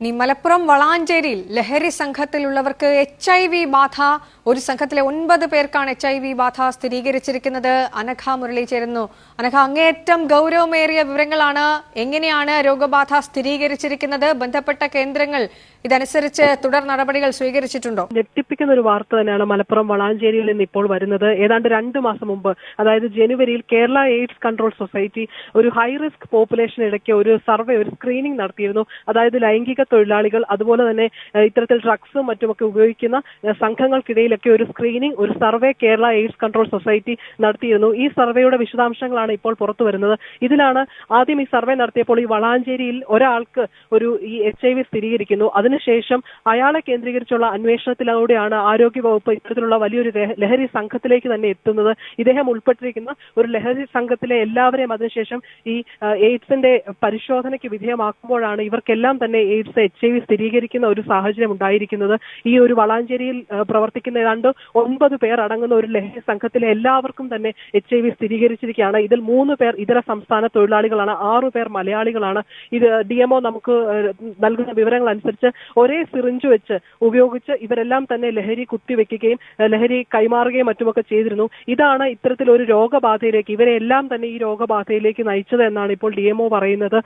ഇനി മലപ്പുറം വളാഞ്ചേരിയിൽ ലഹരി സംഘത്തിലുള്ളവർക്ക് H I V ബാധ ഒരു സംഘത്തിലെ ഒൻപത് പേർക്കാണ് എച്ച് ഐ വി ബാധ സ്ഥിരീകരിച്ചിരിക്കുന്നത്. അനഘ മുരളി ചേരുന്നു. അനഘ അങ്ങേയറ്റം ഗൗരവമേറിയ വിവരങ്ങളാണ്. എങ്ങനെയാണ് രോഗബാധ സ്ഥിരീകരിച്ചിരിക്കുന്നത്? ബന്ധപ്പെട്ട കേന്ദ്രങ്ങൾ ഇതനുസരിച്ച് തുടർ നടപടികൾ സ്വീകരിച്ചിട്ടുണ്ടോ? ഞെട്ടിപ്പിക്കുന്ന ഒരു വാർത്ത തന്നെയാണ് മലപ്പുറം വളാഞ്ചേരിയിൽ നിന്ന് ഇപ്പോൾ വരുന്നത്. ഏതാണ്ട് രണ്ട് മാസം മുമ്പ് അതായത് ജനുവരിയിൽ കേരള എയ്ഡ്സ് കൺട്രോൾ സൊസൈറ്റി ഒരു ഹൈ റിസ്ക് പോപ്പുലേഷൻ ഇടയ്ക്ക് ഒരു സർവേ ഒരു സ്ക്രീനിംഗ് നടത്തിയിരുന്നു. അതായത് ലൈംഗിക തൊഴിലാളികൾ അതുപോലെ തന്നെ ഇത്തരത്തിൽ ഡ്രഗ്സും മറ്റുമൊക്കെ ഉപയോഗിക്കുന്ന സംഘങ്ങൾക്കിടയിലൊക്കെ ഒരു സ്ക്രീനിംഗ് ഒരു survey Kerala AIDS control society നടത്തിയിരുന്നു. ഈ സർവേയുടെ വിശദാംശങ്ങളാണ് ഇപ്പോൾ പുറത്തു വരുന്നത്. ഇതിലാണ് ആദ്യം ഈ സർവേ നടത്തിയപ്പോൾ ഈ വളാഞ്ചേരിയിൽ ഒരാൾക്ക് ഒരു ഈ എച്ച് ഐ വി സ്ഥിരീകരിക്കുന്നു. അതിനുശേഷം അയാളെ കേന്ദ്രീകരിച്ചുള്ള അന്വേഷണത്തിലൂടെയാണ് ആരോഗ്യവകുപ്പ് ഇത്തരത്തിലുള്ള വലിയൊരു ലഹ- ലഹരി സംഘത്തിലേക്ക് തന്നെ എത്തുന്നത്. ഇദ്ദേഹം ഉൾപ്പെട്ടിരിക്കുന്ന ഒരു ലഹരി സംഘത്തിലെ എല്ലാവരെയും അതിനുശേഷം ഈ എയ്ഡ്സിന്റെ പരിശോധനയ്ക്ക് വിധേയമാക്കുമ്പോഴാണ് ഇവർക്കെല്ലാം തന്നെ എയ്ഡ്സ് എച്ച് ഐ വി സ്ഥിരീകരിക്കുന്ന ഒരു സാഹചര്യം ഉണ്ടായിരിക്കുന്നത്. ഈ ഒരു വളാഞ്ചേരിയിൽ പ്രവർത്തിക്കുന്ന ഏതാണ്ട് ഒമ്പത് പേർ അടങ്ങുന്ന ഒരു ലഹരി സംഘത്തിലെ എല്ലാവർക്കും തന്നെ എച്ച് ഐ വി സ്ഥിരീകരിച്ചിരിക്കുകയാണ്. ഇതിൽ മൂന്ന് പേർ ഇതര സംസ്ഥാന തൊഴിലാളികളാണ് ആറു പേർ മലയാളികളാണ്. ഇത് ഡി എംഒ നമുക്ക് നൽകുന്ന വിവരങ്ങൾ അനുസരിച്ച് ഒരേ സിറിഞ്ച് വെച്ച് ഉപയോഗിച്ച് ഇവരെല്ലാം തന്നെ ലഹരി കുത്തിവെക്കുകയും ലഹരി കൈമാറുകയും മറ്റുമൊക്കെ ചെയ്തിരുന്നു. ഇതാണ് ഇത്തരത്തിലൊരു രോഗബാധയിലേക്ക് ഇവരെല്ലാം തന്നെ ഈ രോഗബാധയിലേക്ക് നയിച്ചത് എന്നാണ് ഇപ്പോൾ ഡി പറയുന്നത്.